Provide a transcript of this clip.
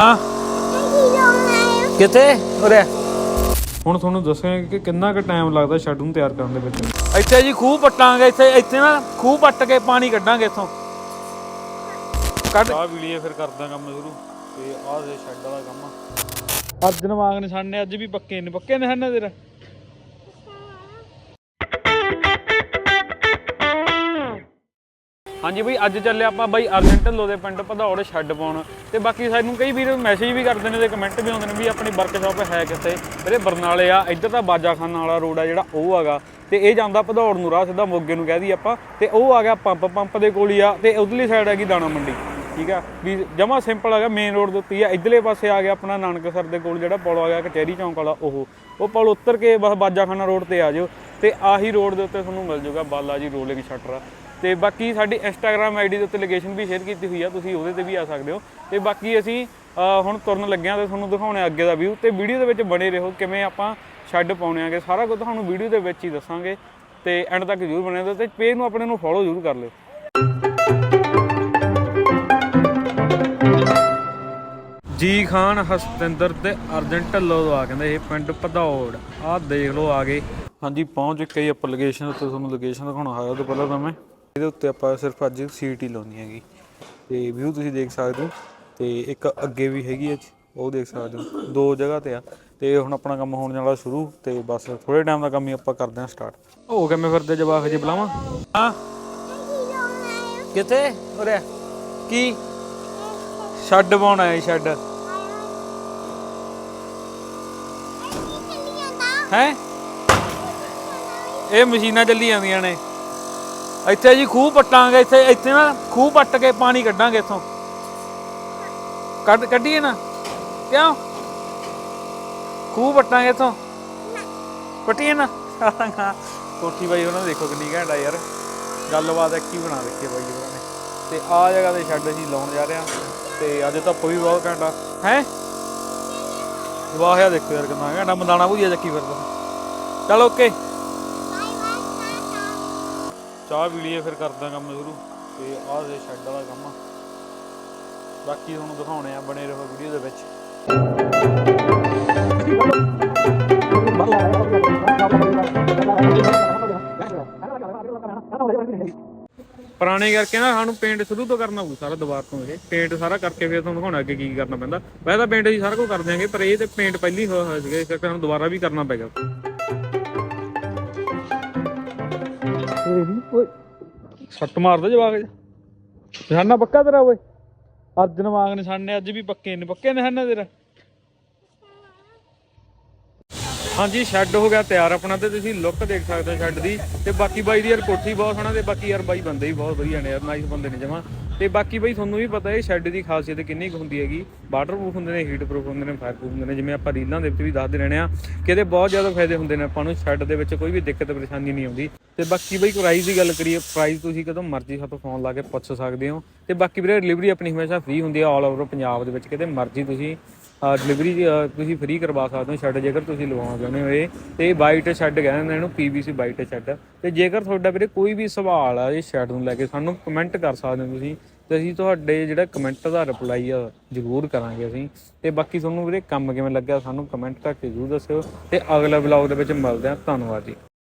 ਹਾਂ। ਕਿੱਥੇ? ਉਰੇ ਹੁਣ ਤੁਹਾਨੂੰ ਦੱਸਾਂਗੇ ਕਿ ਕਿੰਨਾ ਕੁ ਟਾਈਮ ਲੱਗਦਾ ਸ਼ੈੱਡ ਨੂੰ ਤਿਆਰ ਕਰਨ ਦੇ ਵਿੱਚ। ਇੱਥੇ ਜੀ ਖੂਹ ਪੱਟਾਂਗੇ ਇੱਥੇ ਇੱਥੇ ਨਾ ਖੂਹ ਪੱਟ ਕੇ ਪਾਣੀ ਕੱਢਾਂਗੇ ਇੱਥੋਂ। ਕੱਢ। ਆ ਵੀਡੀਓ ਫਿਰ ਕਰਦਾ ਕੰਮ ਸ਼ੁਰੂ ਤੇ ਆਹ ਦੇ ਸ਼ੈੱਡ ਵਾਲਾ ਕੰਮ ਅੱਜ ਨਵਾਗ ਨਿਸ਼ਾਨੇ ਅੱਜ ਵੀ ਪੱਕੇ ਨੇ ਪੱਕੇ ਨਿਸ਼ਾਨੇ ਤੇਰਾ? ਹਾਂਜੀ ਬਈ, ਅੱਜ ਚੱਲੇ ਆਪਾਂ ਬਾਈ ਅਰਜਨ ਢੱਲੋ ਦੇ ਪਿੰਡ, ਭਦੌੜ ਛੱਡ ਪਾਉਣ। ਤੇ ਬਾਕੀ ਸਾਨੂੰ ਕਈ ਵੀਰ ਮੈਸੇਜ ਵੀ ਕਰਦੇ ਨੇ ਤੇ ਕਮੈਂਟ ਵੀ ਆਉਂਦੇ ਨੇ ਵੀ ਆਪਣੀ ਵਰਕਸ਼ਾਪ ਹੈ ਕਿੱਥੇ? ਵੀਰੇ ਬਰਨਾਲੇ ਆ, ਇੱਧਰ ਤਾਂ ਬਾਜਾਖਾਨਾ ਵਾਲਾ ਰੋਡ ਆ ਜਿਹੜਾ, ਉਹ ਹੈਗਾ। ਤੇ ਇਹ ਜਾਂਦਾ ਭਦੌੜ ਨੂੰ, ਰਾਹ ਸਿੱਧਾ ਮੋਗੇ ਨੂੰ ਕਹਿ ਦੀ ਆਪਾਂ। ਤੇ ਉਹ ਆ ਗਿਆ ਪੰਪ ਪੰਪ ਦੇ ਕੋਲ ਹੀ ਆ। ਤੇ ਉਧਰਲੀ ਸਾਈਡ ਹੈਗੀ ਦਾਣਾ ਮੰਡੀ, ਠੀਕ ਆ? ਵੀ ਜਮਾ ਸਿੰਪਲ ਹੈਗਾ ਮੇਨ ਰੋਡ ਦੇ ਉੱਤੇ ਆ। ਇਧਰਲੇ ਪਾਸੇ ਆ ਗਿਆ ਆਪਣਾ ਨਾਨਕਸਰ ਦੇ ਕੋਲ ਜਿਹੜਾ ਪੁਲ ਆ ਗਿਆ ਕਚਹਿਰੀ ਚੌਂਕ ਵਾਲਾ, ਉਹ। ਉਹ ਪੁਲ ਉੱਤਰ ਕੇ ਬਸ ਬਾਜਾਖਾਨਾ ਰੋਡ ਤੇ ਆ ਜਾਓ। ਤੇ ਆਹੀ ਰੋਡ ਦੇ ਉੱਤੇ ਤੁਹਾਨੂੰ ਮਿਲ ਜਾਊਗਾ ਬਾਲਾ ਜੀ ਰੋਲਿੰਗ ਸ਼ਟਰ। ਤੇ ਬਾਕੀ ਸਾਡੀ ਇੰਸਟਾਗ੍ਰam ਆਈਡੀ ਦੇ ਉੱਤੇ ਲੋਕੇਸ਼ਨ ਵੀ ਸ਼ੇਅਰ ਕੀਤੀ ਹੋਈ ਆ, ਤੁਸੀਂ ਉਹਦੇ ਤੇ ਵੀ ਆ ਸਕਦੇ ਹੋ। ਤੇ ਬਾਕੀ ਅਸੀਂ ਹੁਣ ਤੁਰਨ ਲੱਗਿਆ ਤੇ ਤੁਹਾਨੂੰ ਦਿਖਾਉਣੇ ਅੱਗੇ ਦਾ ਵਿਊ ਤੇ ਵੀਡੀਓ ਦੇ ਵਿੱਚ ਬਣੇ ਰਹੋ, ਕਿਵੇਂ ਆਪਾਂ ਛੱਡ ਪਾਉਣੇ ਆਗੇ। ਸਾਰਾ ਕੁਝ ਤੁਹਾਨੂੰ ਵੀਡੀਓ ਦੇ ਵਿੱਚ ਹੀ ਦੱਸਾਂਗੇ ਤੇ ਐਂਡ ਤੱਕ ਜ਼ਰੂਰ ਬਣੇ ਰਹੋ ਤੇ ਪੇਜ ਨੂੰ ਆਪਣੇ ਨੂੰ ਫੋਲੋ ਜ਼ਰੂਰ ਕਰ ਲਿਓ। ਜੀ ਖਾਨ ਹਸਤਿੰਦਰ ਤੇ ਅਰਜਨ ਢੱਲੋ ਤੋਂ ਆ ਕਹਿੰਦੇ, ਇਹ ਪਿੰਡ ਭਦੌੜ। ਆਹ ਦੇਖ ਲਓ ਆ ਗਏ ਹਾਂਜੀ, ਪਹੁੰਚ ਚੁੱਕੇ ਆਪਾਂ ਲੋਕੇਸ਼ਨ ਉੱਤੇ, ਤੁਹਾਨੂੰ ਲੋਕੇਸ਼ਨ ਦਿਖਾਉਣਾ ਹੋਇਆ ਤੋਂ ਪਹਿਲਾਂ ਤਾਂ ਮੈਂ। ਇਹਦੇ ਉੱਤੇ ਆਪਾਂ ਸਿਰਫ ਅੱਜ ਸੀਟ ਹੀ ਲਾਉਣੀ ਹੈਗੀ। ਤੇ ਵਿਊ ਤੁਸੀਂ ਦੇਖ ਸਕਦੇ ਹੋ ਤੇ ਇੱਕ ਅੱਗੇ ਵੀ ਹੈਗੀ ਹੈ ਉਹ ਦੇਖ ਸਕਦੇ ਹੋ ਦੋ ਜਗ੍ਹਾ ਤੇ ਆ। ਤੇ ਹੁਣ ਆਪਣਾ ਕੰਮ ਹੋਣ ਵਾਲਾ ਸ਼ੁਰੂ ਤੇ ਬਸ ਥੋੜੇ ਟਾਈਮ ਦਾ ਕੰਮ ਹੀ ਆਪਾਂ ਕਰਦੇ ਹਾਂ ਸਟਾਰਟ ਹੋ ਕਿਵੇਂ ਫਿਰਦੇ ਜਵਾਕ ਜੀ ਬੁਲਾਵਾਂ? ਹਾਂ। ਕਿੱਥੇ? ਉਰੇ ਕੀ? ਛੱਡ ਪਾਉਣਾ ਹੈ ਛੱਡ ਹੈ? ਇਹ ਮਸ਼ੀਨਾਂ ਚੱਲੀ ਜਾਂਦੀਆਂ ਨੇ। ਇੱਥੇ ਜੀ ਖੂਹ ਪੱਟਾਂਗੇ ਇੱਥੇ ਇੱਥੇ ਨਾ ਖੂਹ ਪੱਟ ਕੇ ਪਾਣੀ ਕੱਢਾਂਗੇ ਇੱਥੋਂ। ਕੱਢ ਕੱਢੀਏ ਨਾ। ਕਿਉਂ? ਖੂਹ ਪੱਟਾਂਗੇ ਇੱਥੋਂ। ਪੱਟੀਏ ਨਾ। ਕੋਠੀ ਬਾਈ ਉਹਨਾਂ ਦੇਖੋ ਕਿੰਨੀ ਘੈਂਟ ਆ ਯਾਰ। ਗੱਲਬਾਤ ਹੀ ਬਣਾ ਰੱਖੀ ਬਾਈ ਉਹਨਾਂ ਨੇ। ਤੇ ਆ ਜਗ੍ਹਾ ਤੇ ਛੱਡ ਅਸੀਂ ਲਾਉਣ ਜਾ ਰਹੇ ਹਾਂ। ਤੇ ਅੱਜ ਧੁੱਪ ਵੀ ਬਹੁਤ ਘੈਂਟ ਆ। ਹੈ? ਵਾਹ ਯਾ ਦੇਖੋ ਯਾਰ ਕਿੰਨਾ ਘੈਂਟਾ ਮਦਾਨਾ ਭੁਜੀਆ ਚੱਕੀ ਫਿਰਦਾ। ਚਲ ਓਕੇ। ਚਾਹ ਪੀ ਲਈਏ, ਫਿਰ ਕਰਦਾ ਕੰਮ ਸ਼ੁਰੂ। ਤੇ ਆਹ ਦੇ ਸ਼ੈੱਡ ਵਾਲਾ ਕੰਮ ਆ। ਬਾਕੀ ਤੁਹਾਨੂੰ ਦਿਖਾਉਣੇ ਆ ਬਣੇ ਰਹੋ ਵੀਡੀਓ ਦੇ ਵਿੱਚ। ਪੁਰਾਣੇ ਕਰਕੇ ਨਾ ਸਾਨੂੰ ਪੇਂਟ ਸ਼ੁਰੂ ਤੋਂ ਕਰਨਾ ਪਊ ਸਾਰਾ ਦੁਬਾਰ ਤੋਂ ਇਹ। ਪੇਂਟ ਸਾਰਾ ਕਰਕੇ ਫਿਰ ਤੁਹਾਨੂੰ ਦਿਖਾਉਣਾ ਅੱਗੇ ਕੀ ਕਰਨਾ ਪੈਂਦਾ। ਵੈਸੇ ਤਾਂ ਪੇਂਟ ਜੀ ਸਾਰਾ ਕੁਝ ਕਰ ਦਿਆਂਗੇ, ਪਰ ਇਹ ਤੇ ਪੇਂਟ ਪਹਿਲੀ ਹੋਇਆ ਹੋਇਆ ਸੀਗਾ ਇਸ ਕਰਕੇ ਸਾਨੂੰ ਦੁਬਾਰਾ ਵੀ ਕਰਨਾ ਪੈਗਾ ਓਏ ਸੱਟ ਮਾਰਦਾ ਜਵਾਕ ਨਿਸ਼ਾਨਾ ਪੱਕਾ ਤੇਰਾ, ਓਏ? ਅਰਜਨ ਵਾਂਗ ਨਿਸ਼ਾਨੇ, ਅੱਜ ਵੀ ਪੱਕੇ ਨੇ। ਪੱਕੇ ਨਿਸ਼ਾਨਾ ਤੇਰਾ? ਹਾਂਜੀ, ਸ਼ੈੱਡ ਹੋ ਗਿਆ ਤਿਆਰ ਆਪਣਾ ਤੇ ਤੁਸੀਂ ਲੁੱਕ ਦੇਖ ਸਕਦੇ ਹੋ ਸ਼ੈੱਡ ਦੀ। ਤੇ ਬਾਕੀ ਬਾਈ ਦੀ ਯਾਰ ਕੋਠੀ ਬਹੁਤ ਸੋਹਣਾ ਤੇ ਬਾਕੀ ਯਾਰ ਬਾਈ ਬੰਦੇ ਵੀ ਬਹੁਤ ਵਧੀਆ ਨੇ ਯਾਰ ਨਾਈਸ ਬੰਦੇ ਨੇ ਜਮਾ। ਤੇ ਬਾਕੀ ਬਾਈ ਤੁਹਾਨੂੰ ਵੀ ਪਤਾ ਹੈ ਸ਼ੈੱਡ ਦੀ ਖਾਸੀਅਤ ਕਿੰਨੀ ਕੁ ਹੁੰਦੀ ਹੈਗੀ। ਵਾਟਰਪ੍ਰੂਫ ਹੁੰਦੇ ਨੇ ਹੀਟ ਪ੍ਰੂਫ ਹੁੰਦੇ ਨੇ ਫਾਇਰਪ੍ਰੂਫ ਹੁੰਦੇ ਨੇ, ਜਿਵੇਂ ਆਪਾਂ ਰੀਲਾਂ ਦੇ ਵਿੱਚ ਵੀ ਦੱਸਦੇ ਰਹਿੰਦੇ ਆ ਕਿਤੇ ਬਹੁਤ ਜ਼ਿਆਦਾ ਫਾਇਦੇ ਹੁੰਦੇ ਨੇ ਆਪਾਂ ਨੂੰ ਸ਼ੈੱਡ ਦੇ ਵਿੱਚ ਕੋਈ ਵੀ ਦਿੱਕਤ, ਪਰੇਸ਼ਾਨੀ ਨਹੀਂ ਆਉਂਦੀ। ਤੇ ਬਾਕੀ ਬਈ ਪ੍ਰਾਈਸ ਦੀ ਗੱਲ ਕਰੀਏ ਪ੍ਰਾਈਸ ਤੁਸੀਂ ਕਦੋਂ ਮਰਜ਼ੀ ਸਾਤੋਂ ਫੋਨ ਲਾ ਕੇ ਪੁੱਛ ਸਕਦੇ ਹੋ। ਤੇ ਬਾਕੀ ਵੀਰੇ ਡਿਲੀਵਰੀ ਆਪਣੀ ਹਮੇਸ਼ਾ ਫ੍ਰੀ ਹੁੰਦੀ ਆ ਆਲ ਓਵਰ ਪੰਜਾਬ ਦੇ ਵਿੱਚ, ਕਿਤੇ ਮਰਜ਼ੀ ਤੁਸੀਂ ਡਿਲੀਵਰੀ ਤੁਸੀਂ ਫ੍ਰੀ ਕਰਵਾ ਸਕਦੇ ਹੋ ਸ਼ੈੱਡ ਜੇਕਰ ਤੁਸੀਂ ਲਵਾਉਣਾ ਚਾਹੁੰਦੇ ਹੋ ਇਹ। ਤੇ ਵਾਈਟ ਸ਼ੈੱਡ ਕਹਿੰਦੇ ਨੇ, ਇਹਨੂੰ ਪੀਵੀਸੀ ਵਾਈਟ ਸ਼ੈੱਡ ਤੇ ਜੇਕਰ ਤੁਹਾਡਾ ਵੀਰੇ ਕੋਈ ਵੀ ਸਵਾਲ ਆ, ਇਹ ਸ਼ੈੱਡ ਨੂੰ ਲੈ ਕੇ ਸਾਨੂੰ ਕਮੈਂਟ ਕਰ ਸਕਦੇ ਹੋ ਤੁਸੀਂ। ਤੇ ਅਸੀਂ ਤੁਹਾਡੇ ਜਿਹੜਾ ਕਮੈਂਟ ਦਾ ਰਿਪਲਾਈ ਆ, ਜ਼ਰੂਰ ਕਰਾਂਗੇ ਅਸੀਂ। ਤੇ ਬਾਕੀ ਤੁਹਾਨੂੰ ਵੀਰੇ ਕੰਮ ਕਿਵੇਂ ਲੱਗਿਆ ਸਾਨੂੰ ਕਮੈਂਟ ਕਰਕੇ ਜ਼ਰੂਰ ਦੱਸਿਓ। ਤੇ ਅਗਲੇ ਵਲੌਗ ਦੇ ਵਿੱਚ ਮਿਲਦੇ ਹਾਂ। ਧੰਨਵਾਦ ਜੀ।